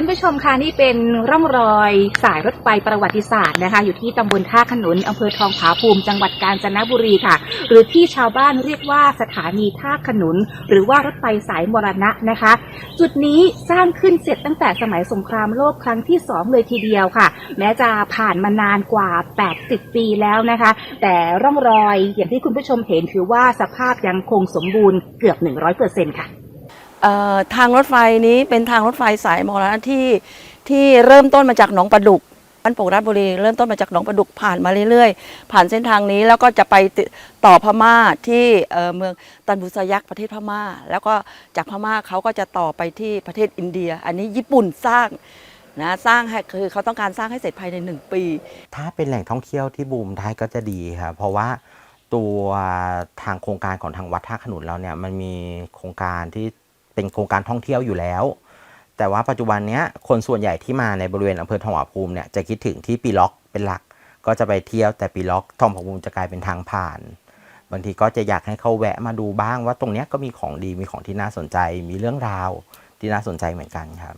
คุณผู้ชมคะนี่เป็นร่องรอยสายรถไฟประวัติศาสตร์นะคะ อยู่ที่ตำบลท่าขนุนอำเภอทองผาภูมิจังหวัดกาญจนบุรีค่ะ หรือที่ชาวบ้านเรียกว่าสถานีท่าขนุน หรือว่ารถไฟสายมรณะนะคะ จุดนี้สร้างขึ้นเสร็จตั้งแต่สมัยสงครามโลกครั้งที่สองเลยทีเดียวค่ะ แม้จะผ่านมานานกว่า 80 ปีแล้วนะคะ แต่ร่องรอยอย่างที่คุณผู้ชมเห็นถือว่าสภาพยังคงสมบูรณ์เกือบ 100%ค่ะเอ่อ ทางรถไฟนี้เป็นทางรถไฟสายมรณะที่ที่เริ่มต้นมาจากหนองประดุกบ้านโป่งราชบุรีเริ่มต้นมาจากหนองประดุกผ่านมาเรื่อยๆ ผ่านเส้นทางนี้แล้วก็จะไปต่อพม่าที่เมืองตันบุษยักประเทศพม่า แล้วก็จากพม่าเขาก็จะต่อไปที่ประเทศอินเดีย อันนี้ญี่ปุ่นสร้างนะสร้างให้คือเขาต้องการสร้างให้เสร็จภายในหนึ่งปี ถ้าเป็นแหล่งท่องเที่ยวที่บูมได้ก็จะดีครับเพราะว่าตัวทางโครงการของทางวัดท่าขนุนเราเนี่ยมันมีโครงการที่ เป็นโครงการท่องเที่ยวอยู่แล้ว แต่ว่าปัจจุบันเนี้ยคนส่วนใหญ่ที่มาในบริเวณอำเภอทองผาภูมิเนี่ยจะคิดถึงที่ปีล็อกเป็นหลัก ก็จะไปเที่ยวแต่ปีล็อกทองผาภูมิจะกลายเป็นทางผ่าน บางทีก็จะอยากให้เขาแวะมาดูบ้างว่าตรงเนี้ยก็มีของดีมีของที่น่าสนใจ มีเรื่องราวที่น่าสนใจเหมือนกันครับ